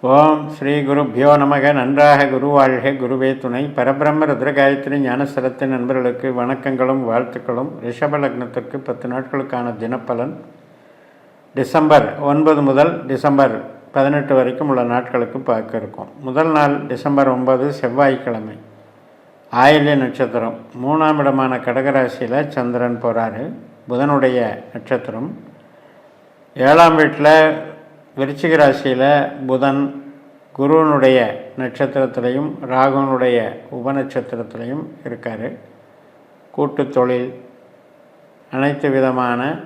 ஓம் ஸ்ரீ குருப்பியோ நமக. நன்றாக குருவாழ்க. குருவே துணை. பரபிரம்ம ருத்ரகாயத்ரி ஞானஸ்தலத்தின் நண்பர்களுக்கு வணக்கங்களும் வாழ்த்துக்களும். ரிஷப லக்னத்திற்கு பத்து நாட்களுக்கான தினப்பலன். டிசம்பர் ஒன்பது முதல் டிசம்பர் பதினெட்டு வரைக்கும் உள்ள நாட்களுக்கு பார்க்க இருக்கோம். முதல் நாள் டிசம்பர் ஒன்பது செவ்வாய்க்கிழமை. ஆயில்ய நட்சத்திரம். மூணாம் இடமான கடகராசியில் சந்திரன் போகிறாரு புதனுடைய நட்சத்திரம். ஏழாம் வீட்டில் விருச்சிக ராசியில் புதன் குருவனுடைய நட்சத்திரத்திலையும் ராகுவனுடைய உபநட்சத்திரத்திலையும் இருக்கார். கூட்டு தொழில் அனைத்து விதமான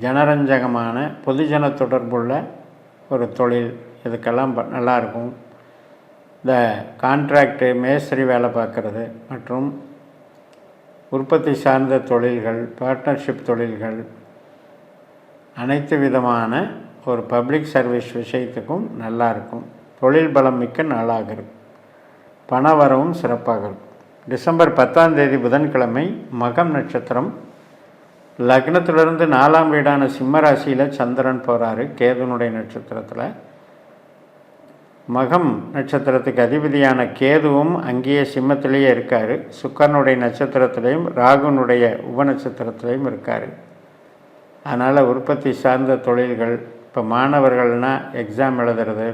ஜனரஞ்சகமான பொதுஜன தொடர்புள்ள ஒரு தொழில். இதுக்கெல்லாம் ப- நல்லாயிருக்கும். இந்த கான்ட்ராக்டு மேஸ்திரி வேலை பார்க்குறது மற்றும் உற்பத்தி சார்ந்த தொழில்கள் பார்ட்னர்ஷிப் தொழில்கள் அனைத்து விதமான ஒரு பப்ளிக் சர்வீஸ் விஷயத்துக்கும் நல்லா இருக்கும். தொழில் பலம் மிக்க நாளாக இருக்கும். பண வரவும் சிறப்பாக இருக்கும். டிசம்பர் பத்தாம் தேதி புதன்கிழமை மகம் நட்சத்திரம். லக்னத்திலிருந்து நாலாம் வீடான சிம்ம ராசியில் சந்திரன் போகிறாரு கேதுனுடைய நட்சத்திரத்தில். மகம் நட்சத்திரத்துக்கு அதிபதியான கேதுவும் அங்கேயே சிம்மத்திலேயே இருக்கார். சுக்கரனுடைய நட்சத்திரத்திலையும் ராகுனுடைய உபநட்சத்திரத்திலையும் இருக்கார். அதனால் உற்பத்தி சார்ந்த தொழில்கள் இப்போ மாணவர்கள்னால் எக்ஸாம் எழுதுறது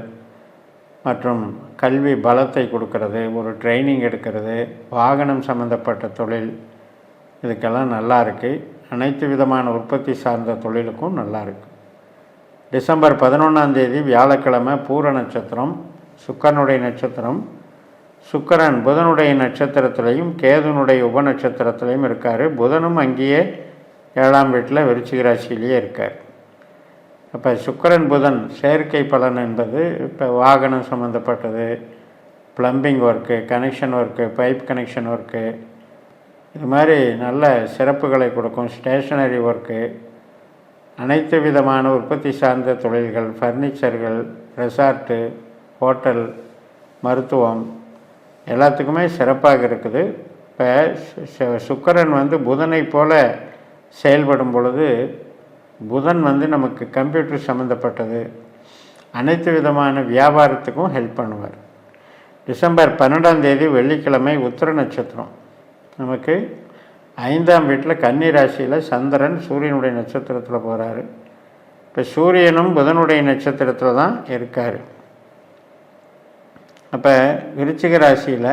மற்றும் கல்வி பலத்தை கொடுக்கறது ஒரு ட்ரைனிங் எடுக்கிறது வாகனம் சம்மந்தப்பட்ட தொழில் இதுக்கெல்லாம் நல்லா இருக்குது அனைத்து விதமான உற்பத்தி சார்ந்த தொழிலுக்கும் நல்லா இருக்கு. டிசம்பர் பதினொன்றாந்தேதி வியாழக்கிழமை பூர நட்சத்திரம் சுக்கரனுடைய நட்சத்திரம் சுக்கரன் புதனுடைய நட்சத்திரத்திலையும் கேதுனுடைய உப நட்சத்திரத்திலையும் இருக்கார். புதனும் அங்கேயே ஏழாம் வீட்டில் விருச்சிக ராசியிலேயே இருக்கார். அப்போ சுக்கரன் புதன் செயற்கை பலன் என்பது இப்போ வாகனம் சம்மந்தப்பட்டது plumbing work connection work pipe connection work இது மாதிரி நல்ல சிறப்புகளை கொடுக்கும் ஸ்டேஷனரி ஒர்க்கு அனைத்து விதமான உற்பத்தி சார்ந்த தொழில்கள் ஃபர்னிச்சர்கள் ரெசார்ட்டு ஹோட்டல் மருத்துவம் எல்லாத்துக்குமே சிறப்பாக இருக்குது. இப்போ சுக்கரன் வந்து புதனை போல செயல்படும் பொழுது புதன் வந்து நமக்கு கம்ப்யூட்டர் சம்மந்தப்பட்டது அனைத்து விதமான வியாபாரத்துக்கும் ஹெல்ப் பண்ணுவார். டிசம்பர் பன்னெண்டாம் தேதி வெள்ளிக்கிழமை உத்திர நட்சத்திரம். நமக்கு ஐந்தாம் வீட்டில் கன்னி ராசியில் சந்திரன் சூரியனுடைய நட்சத்திரத்தில் போகிறாரு இப்போ சூரியனும் புதனுடைய நட்சத்திரத்தில் தான் இருக்கார். அப்போ விருச்சிக ராசியில்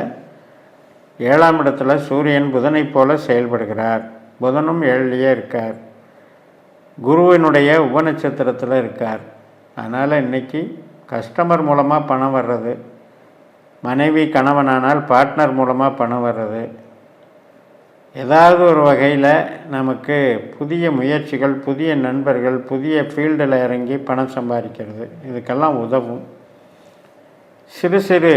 ஏழாம் இடத்துல சூரியன் புதனைப் போல செயல்படுகிறார். புதனும் ஏழிலேயே இருக்கார். குருவினுடைய உபநட்சத்திரத்தில் இருக்கார். அதனால் இன்னைக்கு கஸ்டமர் மூலமாக பணம் வர்றது மனைவி கணவனானால் பார்ட்னர் மூலமாக பணம் வர்றது ஏதாவது ஒரு வகையில் நமக்கு புதிய முயற்சிகள் புதிய நண்பர்கள் புதிய ஃபீல்டில் இறங்கி பணம் சம்பாதிக்கிறது. இதுக்கெல்லாம் உதவும். சிறு சிறு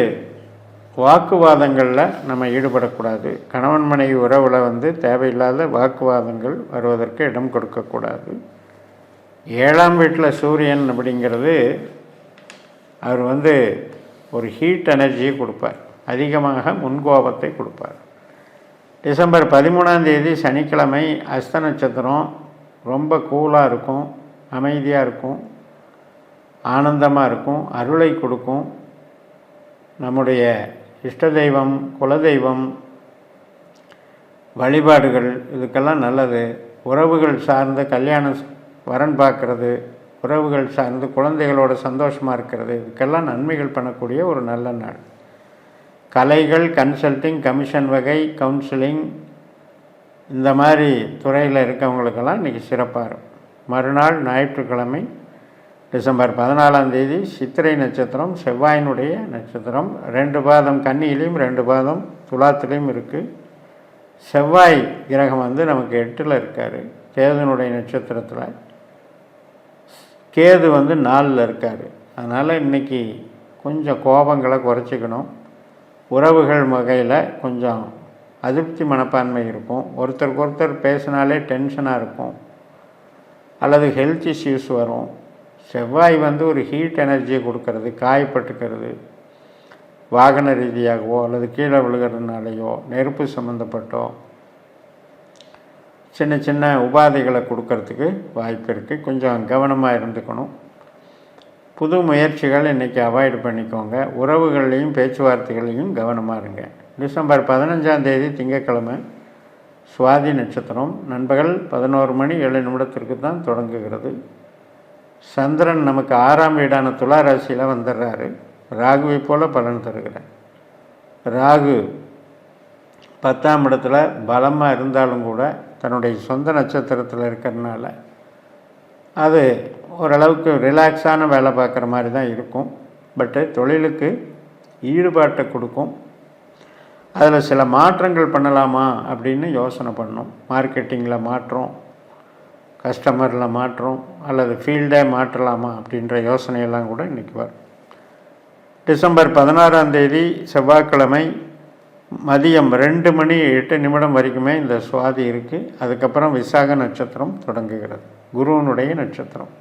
வாக்குவாதங்களில் நம்ம ஈடுபடக்கூடாது. கணவன் மனைவி உறவில் வந்து தேவையில்லாத வாக்குவாதங்கள் வருவதற்கு இடம் கொடுக்கக்கூடாது. ஏழாம் வீட்டில் சூரியன் அப்படிங்கிறது அவர் வந்து ஒரு ஹீட் எனர்ஜியை கொடுப்பார். அதிகமாக முன்கோபத்தை கொடுப்பார். டிசம்பர் பதிமூணாம் தேதி சனிக்கிழமை அஸ்த நட்சத்திரம் ரொம்ப கூலாக இருக்கும் அமைதியாக இருக்கும் ஆனந்தமாக இருக்கும் அருளை கொடுக்கும். நம்முடைய இஷ்ட தெய்வம் குலதெய்வம் வழிபாடுகள் இதுக்கெல்லாம் நல்லது. உறவுகள் சார்ந்த கல்யாணம் வரன் பார்க்கறது உறவுகள் சார்ந்து குழந்தைகளோட சந்தோஷமாக இருக்கிறது இதுக்கெல்லாம் நன்மைகள் பண்ணக்கூடிய ஒரு நல்ல நாள். கலைகள் கன்சல்டிங் கமிஷன் வகை கவுன்சிலிங் இந்த மாதிரி துறையில் இருக்கவங்களுக்கெல்லாம் இன்றைக்கி சிறப்பாக இருக்கும். மறுநாள் ஞாயிற்றுக்கிழமை டிசம்பர் பதினாலாம் தேதி சித்திரை நட்சத்திரம் செவ்வாயினுடைய நட்சத்திரம். ரெண்டு பாதம் கன்னியிலையும் ரெண்டு பாதம் துலாத்திலையும் இருக்குது செவ்வாய் கிரகம் வந்து நமக்கு எட்டில் இருக்கார். கேதுனுடைய நட்சத்திரத்தில் கேது வந்து நாலில் இருக்கார். அதனால் இன்றைக்கி கொஞ்சம் கோபங்களை குறைச்சிக்கணும். உறவுகள் வகையில் கொஞ்சம் அதிருப்தி மனப்பான்மை இருக்கும். ஒருத்தருக்கு ஒருத்தர் பேசினாலே டென்ஷனாக இருக்கும். அல்லது ஹெல்த் இஷ்யூஸ் வரும். செவ்வாய் வந்து ஒரு ஹீட் எனர்ஜியை கொடுக்கறது காயப்பட்டுக்கிறது. வாகன ரீதியாகவோ அல்லது கீழே விழுகிறதுனாலையோ நெருப்பு சம்மந்தப்பட்டோ சின்ன சின்ன உபாதைகளை கொடுக்கறதுக்கு வாய்ப்பு இருக்குது கொஞ்சம் கவனமாக இருந்துக்கணும். புது முயற்சிகள் இன்றைக்கி அவாய்டு பண்ணிக்கோங்க. உறவுகள்லையும் பேச்சுவார்த்தைகளையும் கவனமாக இருங்க. டிசம்பர் பதினஞ்சாம் தேதி திங்கட்கிழமை சுவாதி நட்சத்திரம். நண்பகல் பதினோரு மணி ஏழு நிமிடத்திற்கு தான் தொடங்குகிறது. சந்திரன் நமக்கு ஆறாம் வீடான துலா ராசியில் வந்துடுறாரு ராகுவை போல பலன் தருகிறார். ராகு பத்தாம் இடத்துல பலமாக இருந்தாலும் கூட தன்னுடைய சொந்த நட்சத்திரத்தில் இருக்கிறதுனால அது ஓரளவுக்கு ரிலாக்ஸான வேலை பார்க்குற மாதிரி தான் இருக்கும். பட்டு தொழிலுக்கு ஈடுபாட்டை கொடுக்கும். அதில் சில மாற்றங்கள் பண்ணலாமா அப்படின்னு யோசனை பண்ணோம். மார்க்கெட்டிங்கில் மாற்றம் கஸ்டமரில் மாற்றும் அல்லது ஃபீல்டே மாற்றலாமா அப்படின்ற யோசனையெல்லாம் கூட இன்றைக்கி வரும். டிசம்பர் பதினாறாம் தேதி செவ்வாய்க்கிழமை மதியம் ரெண்டு மணி எட்டு நிமிடம் வரைக்குமே இந்த சுவாதி இருக்குது அதுக்கப்புறம் விசாக நட்சத்திரம் தொடங்குகிறது. குருவனுடைய நட்சத்திரம்.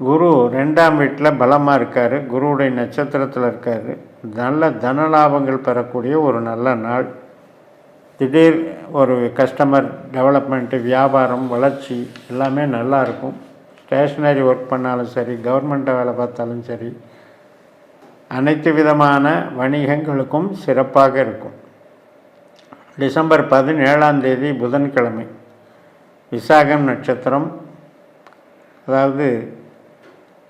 குரு ரெண்டாம் வீட்டில் பலமாக இருக்கார். குருவுடைய நட்சத்திரத்தில் இருக்கார். நல்ல தனலாபங்கள் பெறக்கூடிய ஒரு நல்ல நாள். திடீர் ஒரு கஸ்டமர் டெவலப்மெண்ட்டு வியாபாரம் வளர்ச்சி எல்லாமே நல்லாயிருக்கும் ஸ்டேஷ்னரி ஒர்க் பண்ணாலும் சரி கவர்மெண்ட்டை வேலை பார்த்தாலும் சரி அனைத்து விதமான வணிகங்களுக்கும் சிறப்பாக இருக்கும். டிசம்பர் பதினேழாம் தேதி புதன்கிழமை விசாகம் நட்சத்திரம். அதாவது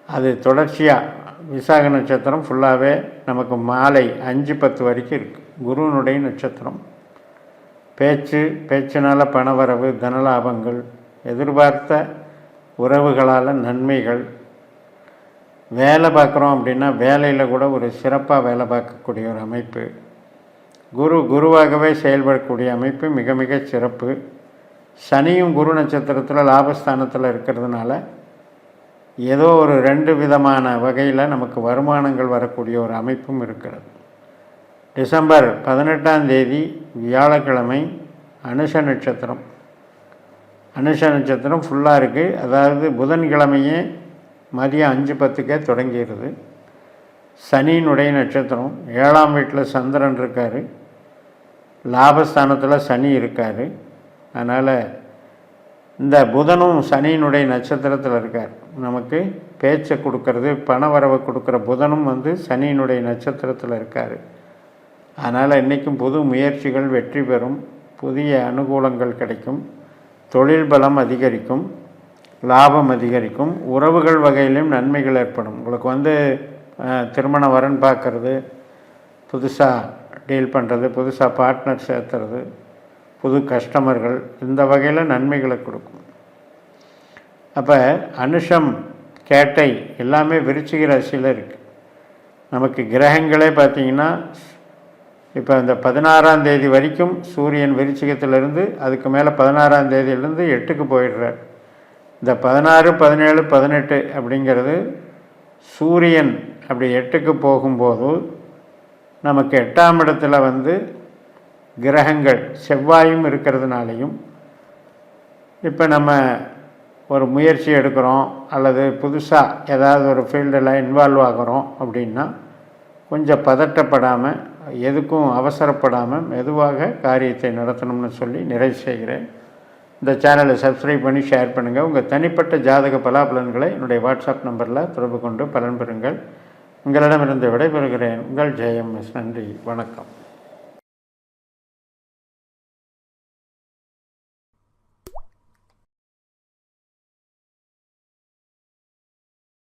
அது தொடர்ச்சியாக விசாக நட்சத்திரம் ஃபுல்லாகவே நமக்கு மாலை அஞ்சு பத்து வரைக்கும் இருக்குது குருவனுடைய நட்சத்திரம். பேச்சு பேச்சினால் பணவரவு தனலாபங்கள் எதிர்பார்த்த உறவுகளால் நன்மைகள். வேலை பார்க்குறோம் அப்படின்னா வேலையில் கூட ஒரு சிறப்பாக வேலை பார்க்கக்கூடிய ஒரு அமைப்பு. குரு குருவாகவே செயல்படக்கூடிய அமைப்பு மிக மிக சிறப்பு. சனியும் குரு நட்சத்திரத்தில் லாபஸ்தானத்தில் இருக்கிறதுனால ஏதோ ஒரு ரெண்டு விதமான வகையில் நமக்கு வருமானங்கள் வரக்கூடிய ஒரு அமைப்பும் இருக்கிறது. டிசம்பர் பதினெட்டாம் தேதி வியாழக்கிழமை அனுஷ நட்சத்திரம். அனுஷ நட்சத்திரம் ஃபுல்லாக இருக்குது அதாவது புதன்கிழமையே மதியம் அஞ்சு பத்துக்கே தொடங்கிடுது சனியினுடைய நட்சத்திரம். ஏழாம் வீட்டில் சந்திரன் இருக்கார். லாபஸ்தானத்தில் சனி இருக்கார். அதனால் இந்த புதனும் சனியினுடைய நட்சத்திரத்தில் இருக்கார். நமக்கு பேச்சை கொடுக்கறது பண வரவை கொடுக்குற புதனும் வந்து சனியினுடைய நட்சத்திரத்தில் இருக்கார். அதனால் இன்றைக்கும் புது முயற்சிகள் வெற்றி பெறும். புதிய அனுகூலங்கள் கிடைக்கும். தொழில் பலம் அதிகரிக்கும். லாபம் அதிகரிக்கும். உறவுகள் வகையிலும் நன்மைகள் ஏற்படும். உங்களுக்கு வந்து திருமண வரன் பார்க்குறது புதுசாக டீல் பண்ணுறது புதுசாக பார்ட்னர் சேர்த்துறது புது கஸ்டமர்கள் இந்த வகையில் நன்மைகளை கொடுக்கும். அப்போ அனுஷம் கேட்டை எல்லாமே விருச்சிக ராசியில் இருக்குது நமக்கு கிரகங்களே பார்த்திங்கன்னா இப்போ இந்த பதினாறாம் தேதி வரைக்கும் சூரியன் விருச்சிகத்திலிருந்து அதுக்கு மேலே பதினாறாம் தேதியிலேருந்து எட்டுக்கு போயிடுறார். இந்த பதினாறு பதினேழு பதினெட்டு அப்படிங்கிறது சூரியன் அப்படி எட்டுக்கு போகும்போது நமக்கு எட்டாம் இடத்துல வந்து கிரகங்கள் செவ்வாயும் இருக்கிறதுனாலையும் இப்போ நம்ம ஒரு முயற்சி எடுக்கிறோம் அல்லது புதுசாக ஏதாவது ஒரு ஃபீல்டில் இன்வால்வ் ஆகிறோம் அப்படின்னா கொஞ்சம் பதட்டப்படாமல் எதுக்கும் அவசரப்படாமல் மெதுவாக காரியத்தை நடத்தணும்னு சொல்லி நிறைவு செய்கிறேன். இந்த சேனலை சப்ஸ்கிரைப் பண்ணி ஷேர் பண்ணுங்கள் உங்கள் தனிப்பட்ட ஜாதக பலாபலன்களை என்னுடைய வாட்ஸ்அப் நம்பரில் தொடர்பு கொண்டு பலன் பெறுங்கள். உங்களிடமிருந்து விடைபெறுகிறேன். உங்கள் ஜெயம் நன்றி. வணக்கம்.